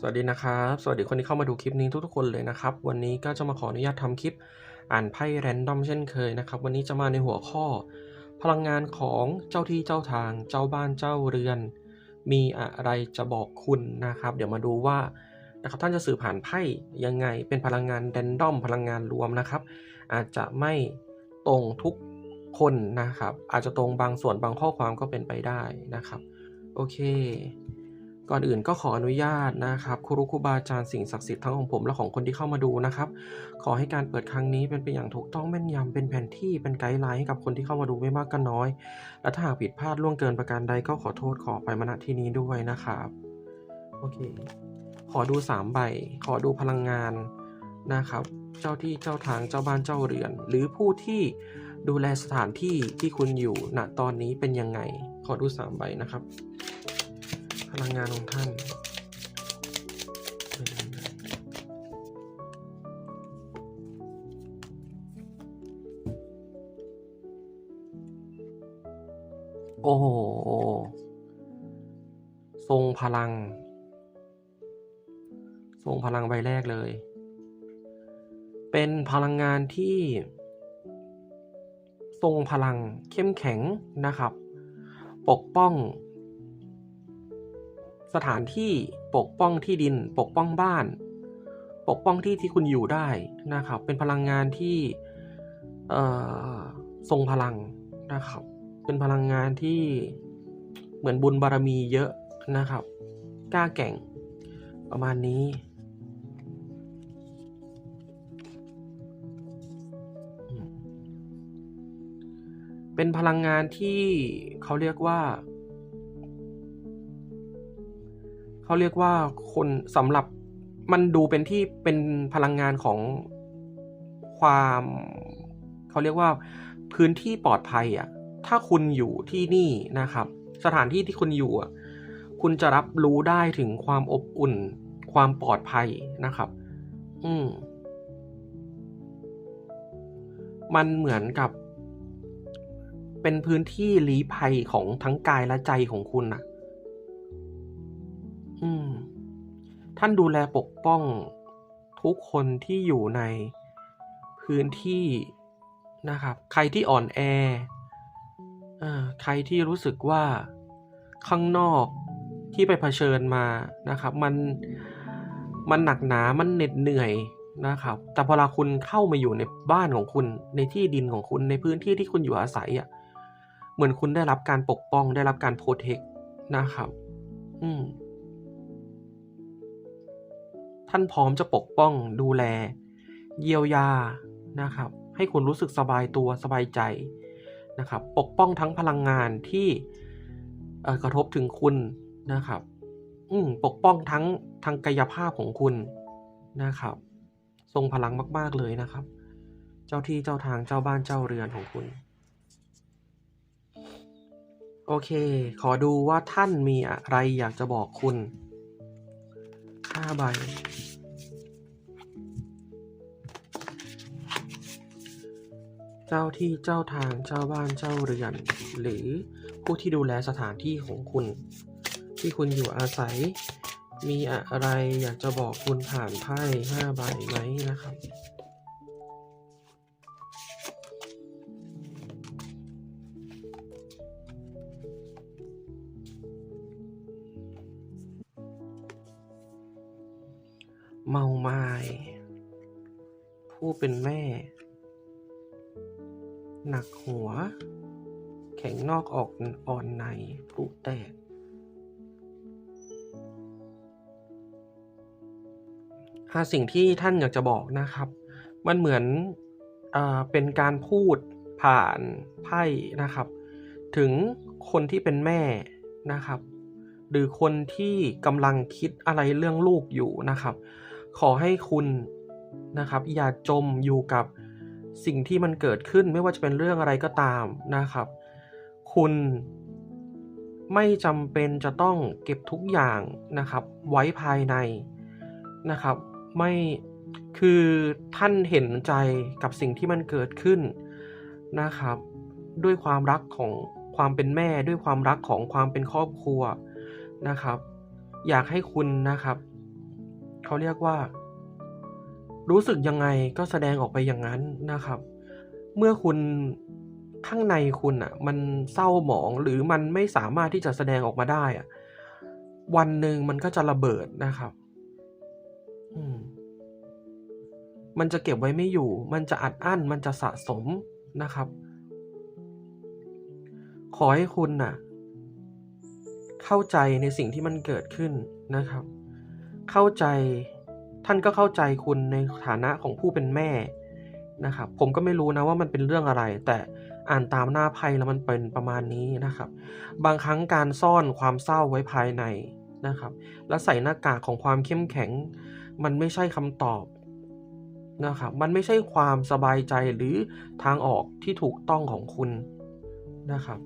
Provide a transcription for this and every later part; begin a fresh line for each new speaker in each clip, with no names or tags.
สวัสดีนะครับ สวัสดีคนที่เข้ามาดูคลิปนี้ทุกๆคนเลยนะครับ วันนี้ก็จะมาขออนุญาตทำคลิป อ่านไพ่แรนดอมเช่นเคยนะครับ วันนี้จะมาในหัวข้อ พลังงานของเจ้าที่เจ้าทาง เจ้าบ้านเจ้าเรือน มีอะไรจะบอกคุณนะครับ เดี๋ยวมาดูว่านะครับท่านจะสื่อผ่านไพ่ยังไง เป็นพลังงานแรนดอมพลังงานรวมนะครับ อาจจะไม่ตรงทุกคนนะครับ อาจจะตรงบางส่วนบางข้อความก็เป็นไปได้นะครับ โอเค ก่อนอื่นก็ขออนุญาตนะครับครูครูบาอาจารย์สิ่งศักดิ์สิทธิ์ทั้งของผมและของคนที่เข้ามาดูนะครับ ขอให้การเปิดครั้งนี้เป็นไปอย่างถูกต้องแม่นยำเป็นแผนที่เป็นไกด์ไลน์ให้กับคนที่เข้ามาดูไม่มากก็น้อย และถ้าหากผิดพลาดล่วงเกินประการใดก็ขอโทษขอไปมาณที่นี้ด้วยนะครับโอเค ขอดู 3 ใบ ขอดูพลังงานนะครับ เจ้าที่เจ้าทางเจ้าบ้านเจ้าเรือน หรือผู้ที่ดูแลสถานที่ที่คุณอยู่ณตอนนี้เป็นยังไง ขอดู 3 ใบนะครับ พลังงานของท่านโอ้โห ทรงพลัง ทรงพลังใบแรกเลย เป็นพลังงานที่ ทรงพลังเข้มแข็งนะครับ ปกป้อง สถานที่ปกป้องที่ดิน ปกป้องบ้าน ปกป้องที่ที่คุณอยู่ได้นะครับ เป็นพลังงานที่ทรงพลังนะครับ เป็นพลังงานที่เหมือนบุญบารมีเยอะนะครับ กล้าแก่งประมาณนี้ เป็นพลังงานที่เขาเรียกว่า เขาเรียกว่าคนสำหรับมันดูเป็นที่เป็นพลังงานของความเขาเรียกว่าพื้นที่ปลอดภัยอะ ถ้าคุณอยู่ที่นี่นะครับ สถานที่ที่คุณอยู่อะคุณจะรับรู้ได้ถึงความอบอุ่น ความปลอดภัยนะครับ อืม มันเหมือนกับ เป็นพื้นที่ลี้ภัยของทั้งกายและใจของคุณน่ะ อืม ท่านดูแลปกป้องทุกคนที่อยู่ในพื้นที่นะครับ ใครที่อ่อนแออใครที่รู้สึกว่าข้างนอกที่ไปเผชิญมานะครับ มันมันหนักหนามันเหน็ดเหนื่อยนะครับ แต่พอเวลาคุณเข้ามาอยู่ในบ้านของคุณในที่ดินของคุณในพื้นที่ที่คุณอยู่อาศัยอะเหมือนคุณได้รับการปกป้องได้รับการโปรเทคนะครับ อืม ท่านพร้อมจะปกป้องดูแล เยียวยานะครับ ให้คุณรู้สึกสบายตัวสบายใจนะครับ ปกป้องทั้งพลังงานที่กระทบถึงคุณนะครับอืปกป้องทั้งทางกายภาพของคุณนะครับ ทรงพลังมาก ๆ เลยนะครับ เจ้าที่เจ้าทางเจ้าบ้านเจ้าเรือนของคุณ โอเค ขอดูว่าท่านมีอะไรอยากจะบอกคุณ ห้าใบ เจ้าที่เจ้าทางเจ้าบ้านเจ้าเรือน หรือผู้ที่ดูแลสถานที่ของคุณ ที่คุณอยู่อาศัย มีอะไรอยากจะบอกคุณผ่านไพ่ห้าใบไหมนะครับ เมาไม้ผู้เป็นแม่ หนักหัว แข็งนอกออกอ่อนในผู้แตกอ่าสิ่งที่ท่านอยากจะบอกนะครับ มันเหมือนอ่าเป็นการพูดผ่านไพ่นะครับ ถึงคนที่เป็นแม่นะครับ หรือคนที่กำลังคิดอะไรเรื่องลูกอยู่นะครับ ขอให้คุณนะครับ อย่าจมอยู่กับสิ่งที่มันเกิดขึ้นไม่ว่าจะเป็นเรื่องอะไรก็ตามนะครับ คุณไม่จำเป็นจะต้องเก็บทุกอย่างนะครับ ไว้ภายในนะครับ ไม่คือท่านเห็นใจกับสิ่งที่มันเกิดขึ้นนะครับ ด้วยความรักของความเป็นแม่ด้วยความรักของความเป็นครอบครัวนะครับ อยากให้คุณนะครับ เขาเรียกว่า รู้สึกยังไงก็แสดงออกไปอย่างนั้นนะครับ เมื่อคุณข้างในคุณอะ มันเศร้าหมองหรือมันไม่สามารถที่จะแสดงออกมาได้อะวันหนึ่งมันก็จะระเบิดนะครับ อืมมันจะเก็บไว้ไม่อยู่ มันจะอัดอั้น มันจะสะสมนะครับ ขอให้คุณน่ะ เข้าใจในสิ่งที่มันเกิดขึ้นนะครับ เข้าใจท่านก็เข้าใจคุณในฐานะของผู้เป็นแม่นะครับผมก็ไม่รู้นะว่ามันเป็นเรื่องอะไร แต่อ่านตามหน้าไพ่แล้วมันเป็นประมาณนี้นะครับ บางครั้งการซ่อนความเศร้าไว้ภายในนะครับ และใส่หน้ากากของความเข้มแข็ง มันไม่ใช่คำตอบนะครับมันไม่ใช่ความสบายใจหรือทางออกที่ถูกต้องของคุณนะครับ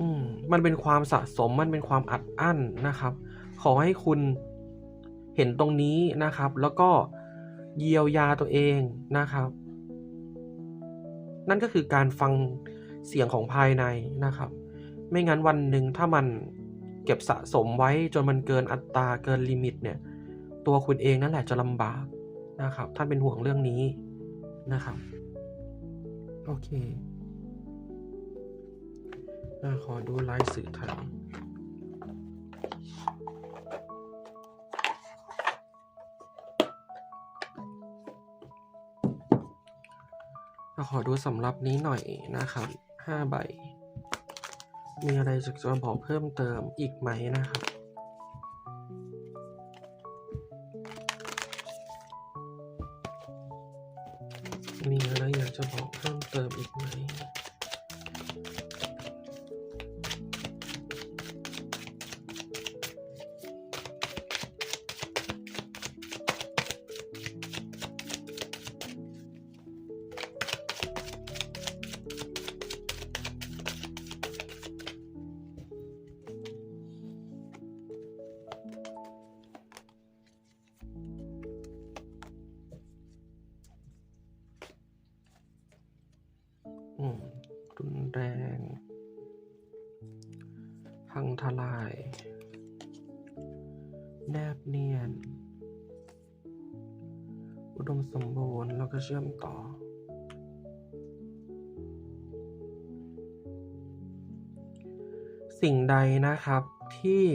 อืมมันเป็นความสะสมมันเป็นความอัดอั้นนะครับ ขอให้คุณเห็นตรงนี้นะครับ แล้วก็เยียวยาตัวเองนะครับ นั่นก็คือการฟังเสียงของภายในนะครับ ไม่งั้นวันหนึ่งถ้ามันเก็บสะสมไว้จนมันเกินอัตราเกินลิมิตเนี่ย ตัวคุณเองนั่นแหละจะลำบากนะครับ ท่านเป็นห่วงเรื่องนี้นะครับ โอเคขอดูลายสื่อไทย ขอดูสำรับนี้หน่อยนะครับห้าใบ มีอะไรจะจะบอกเพิ่มเติมอีกไหมนะครับ รุนแรง พังทลาย แนบเนียน อุดมสมบูรณ์แล้วก็เชื่อมต่อ สิ่งใดนะครับที่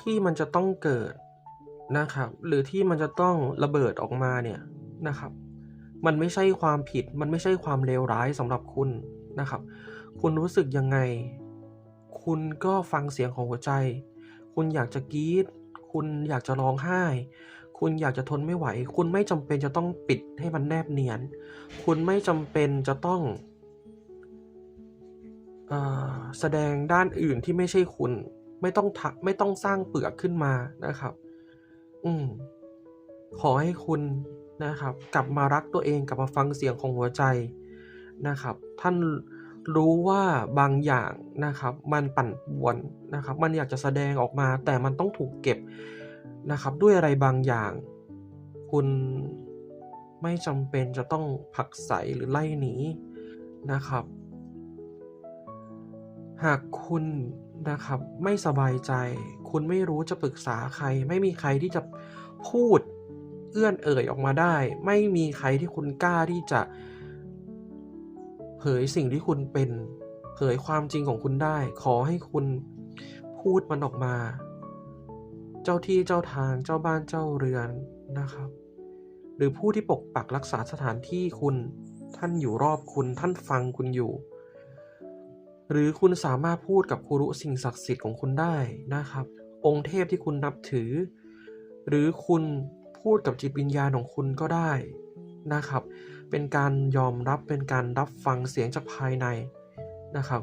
ที่มันจะต้องเกิดนะครับ หรือที่มันจะต้องระเบิดออกมาเนี่ยนะครับ มันไม่ใช่ความผิด มันไม่ใช่ความเลวร้ายสำหรับคุณนะครับ คุณรู้สึกยังไง คุณก็ฟังเสียงของหัวใจ คุณอยากจะกรี๊ด คุณอยากจะร้องไห้ คุณอยากจะทนไม่ไหว คุณไม่จำเป็นจะต้องปิดให้มันแนบเนียน คุณไม่จำเป็นจะต้องอแสดงด้านอื่นที่ไม่ใช่คุณ ไม่ต้องทะไม่ต้องสร้างเปลือกขึ้นมานะครับ อืมขอให้คุณ นะครับ กลับมารักตัวเองกลับมาฟังเสียงของหัวใจนะครับ ท่านรู้ว่าบางอย่างนะครับมันปั่นป่วนนะครับ มันอยากจะแสดงออกมา แต่มันต้องถูกเก็บนะครับด้วยอะไรบางอย่าง คุณไม่จำเป็นจะต้องผลักไสหรือไล่หนีนะครับ หากคุณนะครับไม่สบายใจ คุณไม่รู้จะปรึกษาใคร ไม่มีใครที่จะพูด เอื้อนเอ่ยออกมาได้ ไม่มีใครที่คุณกล้าที่จะ เผยสิ่งที่คุณเป็น เผยความจริงของคุณได้ ขอให้คุณพูดมันออกมา เจ้าที่เจ้าทางเจ้าบ้านเจ้าเรือนนะครับ หรือผู้ที่ปกปักรักษาสถานที่คุณท่านอยู่รอบคุณท่านฟังคุณอยู่ หรือคุณสามารถพูดกับครูรุสิ่งศักดิ์สิทธิ์ของคุณได้นะครับ องค์เทพที่คุณนับถือ หรือคุณ พูดกับจิตวิญญาณของคุณก็ได้นะครับ เป็นการยอมรับเป็นการรับฟังเสียงจากภายในนะครับ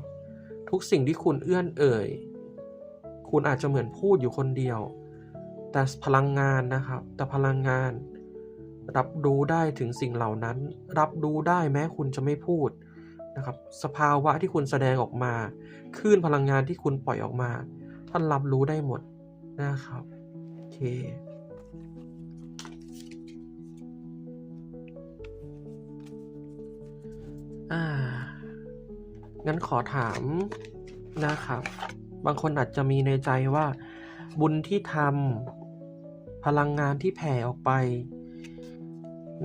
ทุกสิ่งที่คุณเอื้อนเอ่ย คุณอาจจะเหมือนพูดอยู่คนเดียว แต่พลังงานนะครับ แต่พลังงาน รับรู้ได้ถึงสิ่งเหล่านั้น รับรู้ได้แม้คุณจะไม่พูดนะครับ สภาวะที่คุณแสดงออกมาคลื่นพลังงานที่คุณปล่อยออกมา ท่านรับรู้ได้หมดนะครับ โอเค อ่า งั้นขอถามนะครับ บางคนอาจจะมีในใจว่า บุญที่ทำพลังงานที่แผ่ออกไป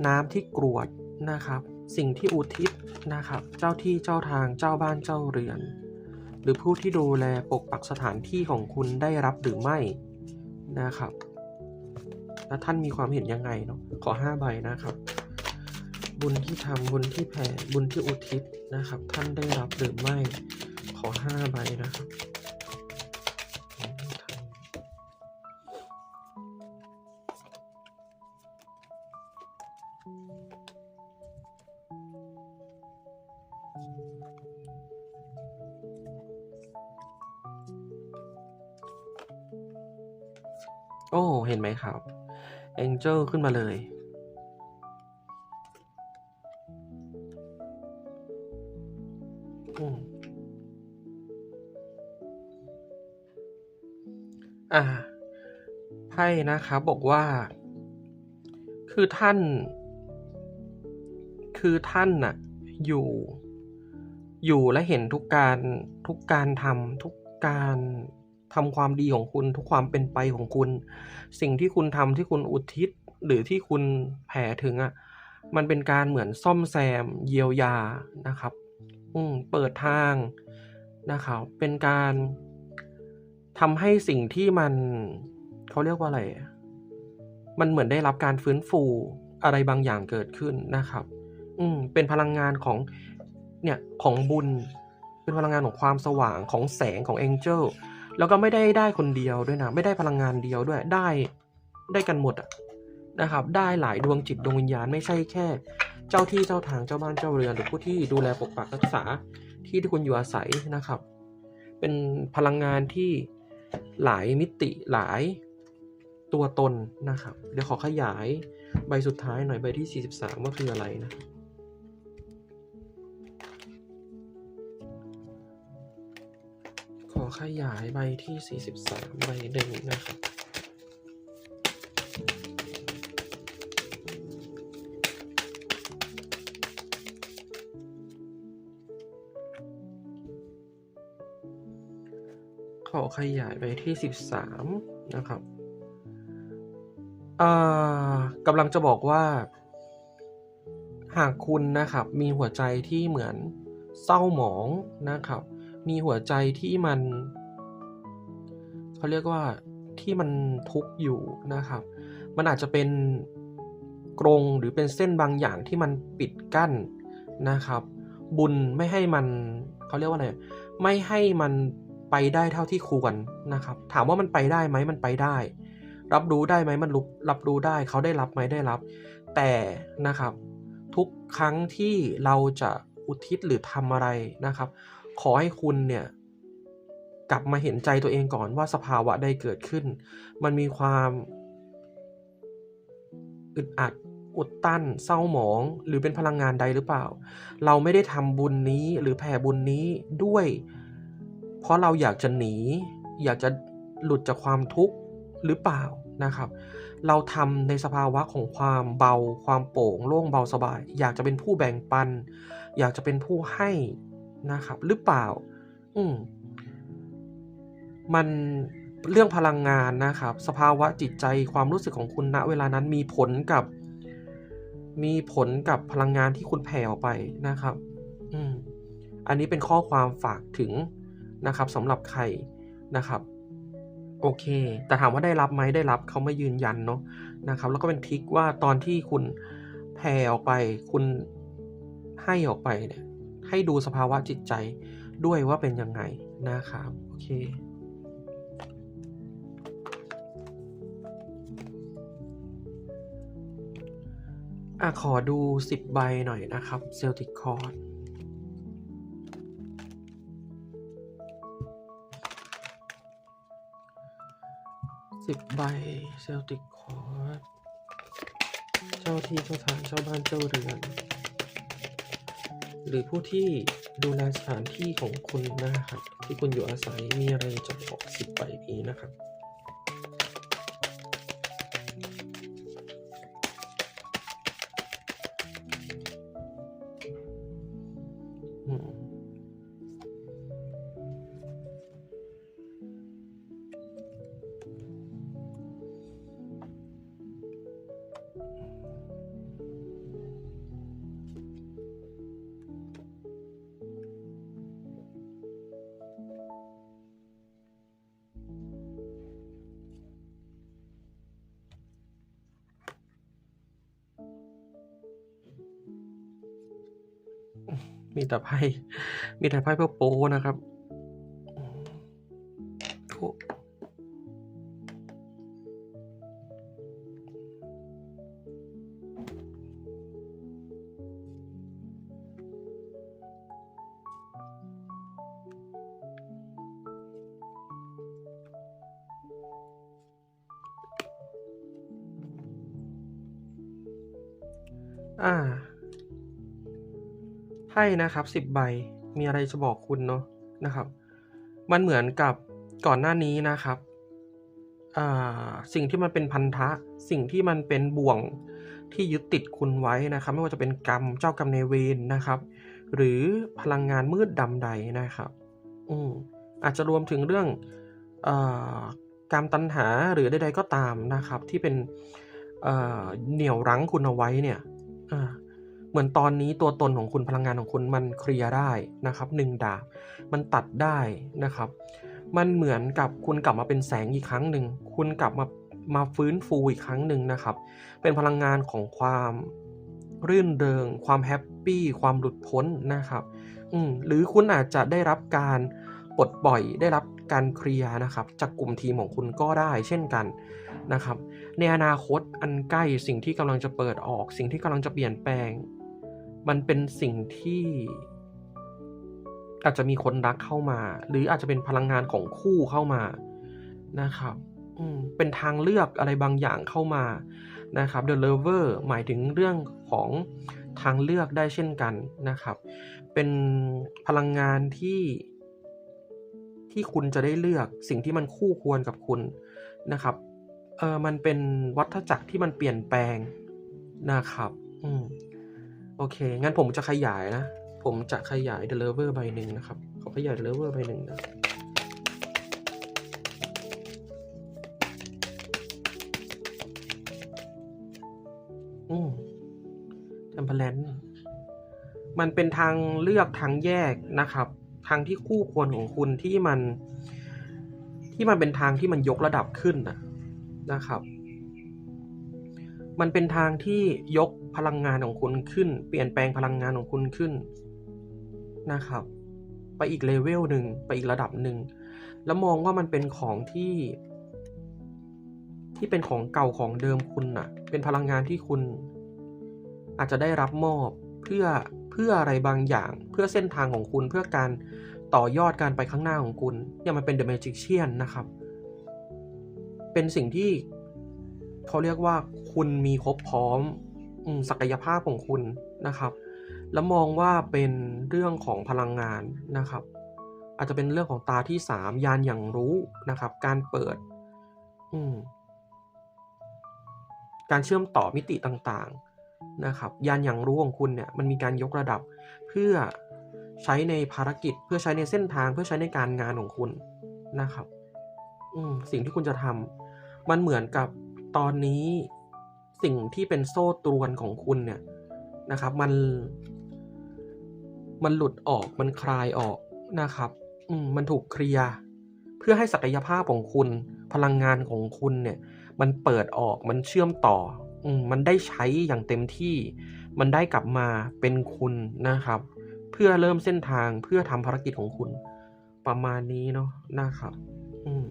น้ำที่กรวดนะครับ สิ่งที่อุทิศนะครับ เจ้าที่เจ้าทางเจ้าบ้านเจ้าเรือน หรือผู้ที่ดูแลปกปักสถานที่ของคุณได้รับหรือไม่นะครับแล้วท่านมีความเห็นยังไงเนาะขอห้าใบนะครับ บุญที่ทำบุญที่แผ่บุญที่อุทิศนะครับ ท่านได้รับหรือไม่ขอห้าใบนะครับโอ้ เห็นไหมครับ Angel ขึ้นมาเลย อ่าไพ่นะครับบอกว่า คือท่าน คือท่านน่ะ อยู่ อยู่และเห็นทุกการทุกการทำทุกการทำความดีของคุณทุกความเป็นไปของคุณ สิ่งที่คุณทำที่คุณอุทิศ หรือที่คุณแผ่ถึงอะ่ะมันเป็นการเหมือนซ่อมแซมเยียวยานะครับ อืมเปิดทางนะครับ เป็นการทำให้สิ่งที่มันเขาเรียกว่าอะไร มันเหมือนได้รับการฟื้นฟูอะไรบางอย่างเกิดขึ้นนะครับ อืมเป็นพลังงานของเนี่ยของบุญ เป็นพลังงานของความสว่างของแสงของ Angel แล้วก็ไม่ได้ได้คนเดียวด้วยนะ ไม่ได้พลังงานเดียวด้วยได้ได้กันหมดอะนะครับ ได้หลายดวงจิตดวงวิญญาณไม่ใช่แค่ เจ้าที่เจ้าทางเจ้าบ้านเจ้าเรือน หรือผู้ที่ดูแลปกปักรักษาที่ที่คุณอยู่อาศัยนะครับ เป็นพลังงานที่หลายมิติหลายตัวตนนะครับ เดี๋ยวขอขยายใบสุดท้ายหน่อยใบที่ 43 ว่าคืออะไรนะขอขยายใบที่ 43 ใบหนึ่งนะครับ ขยายไปที่ 13 นะครับอ่ากำลังจะบอกว่า หากคุณนะครับมีหัวใจที่เหมือนเศร้าหมองนะครับ มีหัวใจที่มันเขาเรียกว่าที่มันทุกข์อยู่นะครับ มันอาจจะเป็นกรงหรือเป็นเส้นบางอย่างที่มันปิดกั้นนะครับ บุญไม่ให้มันเขาเรียกว่าอะไรไม่ให้มัน ไปได้เท่าที่ควรนะครับ ถามว่ามันไปได้ไหมมันไปได้ รับรู้ได้ไหมมันรับรับรู้ได้เขาได้รับไหมได้รับ แต่นะครับ ทุกครั้งที่เราจะอุทิศหรือทำอะไรนะครับ ขอให้คุณเนี่ยกลับมาเห็นใจตัวเองก่อนว่าสภาวะใดเกิดขึ้น มันมีความอึดอัดอุดตันเศร้าหมอง หรือเป็นพลังงานใดหรือเปล่า เราไม่ได้ทำบุญนี้หรือแผ่บุญนี้ด้วย เพราะเราอยากจะหนี อยากจะหลุดจากความทุกข์หรือเปล่านะครับ เราทำในสภาวะของความเบา ความโปร่งโล่งเบาสบาย อยากจะเป็นผู้แบ่งปัน อยากจะเป็นผู้ให้นะครับ หรือเปล่า อืมมันเรื่องพลังงานนะครับ สภาวะจิตใจความรู้สึกของคุณณเวลานั้นมีผลกับ มีผลกับพลังงานที่คุณแผ่ออกไปนะครับ อืมอันนี้เป็นข้อความฝากถึง นะครับสำหรับใครนะครับโอเค แต่ถามว่าได้รับไหมได้รับเขาไม่ยืนยันเนาะนะครับ แล้วก็เป็นทิกว่าตอนที่คุณแผ่ออกไป คุณให้ออกไปเนี่ยให้ดูสภาวะจิตใจด้วยว่าเป็นยังไงนะครับโอเคอะขอดู 10 ใบหน่อยนะครับเซลติกคอร์ สิบใบเซลติกคอร์ดเจ้าที่เจ้าทางเจ้าบ้านเจ้าเรือน หรือผู้ที่ดูแลสถานที่ของคุณนะครับที่คุณอยู่อาศัยมีอะไรจะบอกสิบใบนี้นะครับ มีแต่ไพ่ มีแต่ไพ่เพื่อโป้นะครับอ้อ่า ไพ่นะครับสิบใบมีอะไรจะบอกคุณเนาะนะครับ มันเหมือนกับก่อนหน้านี้นะครับสิ่งที่มันเป็นพันธะ สิ่งที่มันเป็นบ่วงที่ยึดติดคุณไว้นะครับ ไม่ว่าจะเป็นกรรมเจ้ากรรมในเวรนะครับ หรือพลังงานมืดดำใดนะครับ อืมอาจจะรวมถึงเรื่องอกรรมตัณหาหรือใดๆก็ตามนะครับ ที่เป็นเหนี่ยวรั้งคุณเอาไว้เนี่ย เหมือนตอนนี้ตัวตนของคุณพลังงานของคุณมันเคลียร์ได้นะครับหนึ่งดาบมันตัดได้นะครับ มันเหมือนกับคุณกลับมาเป็นแสงอีกครั้งหนึ่งคุณกลับมามาฟื้นฟูอีกครั้งหนึ่งนะครับ เป็นพลังงานของความรื่นเริง ความแฮปปี้ความหลุดพ้นนะครับอืมหรือคุณอาจจะได้รับการปลดปล่อยได้รับการเคลียร์นะครับจากกลุ่มทีมของคุณก็ได้เช่นกันนะครับ ในอนาคตอันใกล้สิ่งที่กำลังจะเปิดออก สิ่งที่กำลังจะเปลี่ยนแปลง มันเป็นสิ่งที่อาจจะมีคนรักเข้ามา หรืออาจจะเป็นพลังงานของคู่เข้ามานะครับเป็นทางเลือกอะไรบางอย่างเข้ามานะครับ The Lover หมายถึงเรื่องของทางเลือกได้เช่นกันนะครับ เป็นพลังงานที่ที่คุณจะได้เลือกสิ่งที่มันคู่ควรกับคุณนะครับเออมันเป็นวัฏจักรที่มันเปลี่ยนแปลงนะครับ อืม โอเค งั้นผมจะขยายนะ ผมจะขยาย The Lover ใบหนึ่งนะครับ ขอขยาย The Lover ใบหนึ่งนะอืม Temperance มันเป็นทางเลือกทางแยกนะครับ ทางที่คู่ควรของคุณที่มัน ที่มันเป็นทางที่มันยกระดับขึ้นนะนะครับ มันเป็นทางที่ยก พลังงานของคุณขึ้น เปลี่ยนแปลงพลังงานของคุณขึ้นนะครับ ไปอีกเลเวลหนึ่งไปอีกระดับหนึ่ง แล้วมองว่ามันเป็นของที่ ที่เป็นของเก่าของเดิมคุณน่ะ เป็นพลังงานที่คุณ อาจจะได้รับมอบเพื่อเพื่ออะไรบางอย่าง เพื่อเส้นทางของคุณเพื่อการต่อยอดการไปข้างหน้าของคุณเนี่ยมันเป็น The Magician นะครับ เป็นสิ่งที่เขาเรียกว่าคุณมีครบพร้อม ศักยภาพของคุณนะครับ แล้วมองว่าเป็นเรื่องของพลังงานนะครับ อาจจะเป็นเรื่องของตาที่สามยานอย่างรู้นะครับ การเปิดอืการเชื่อมต่อมิติต่างๆนะครับ ยานอย่างรู้ของคุณเนี่ยมันมีการยกระดับเพื่อใช้ในภารกิจเพื่อใช้ในเส้นทางเพื่อใช้ในการงานของคุณนะครับ อืสิ่งที่คุณจะทำมันเหมือนกับตอนนี้ สิ่งที่เป็นโซ่ตรวนของคุณเนี่ยนะครับ มัน มันหลุดออกมันคลายออกนะครับ อืมมันถูกเคลียร์เพื่อให้ศักยภาพของคุณ พลังงานของคุณเนี่ย มันเปิดออกมันเชื่อมต่อ อืมมันได้ใช้อย่างเต็มที่ มันได้กลับมาเป็นคุณนะครับ เพื่อเริ่มเส้นทางเพื่อทำภารกิจของคุณ ประมาณนี้เนาะนะครับ อืม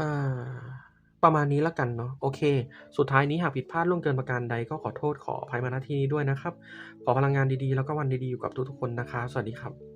อ่า ประมาณนี้แล้วกันเนาะโอเค สุดท้ายนี้หากผิดพลาดล่วงเกินประการใดก็ขอโทษขออภัยมาณที่นี้ด้วยนะครับ ขอพลังงานดีๆ แล้วก็วันดีๆ อยู่กับทุกๆคนนะคะ สวัสดีครับ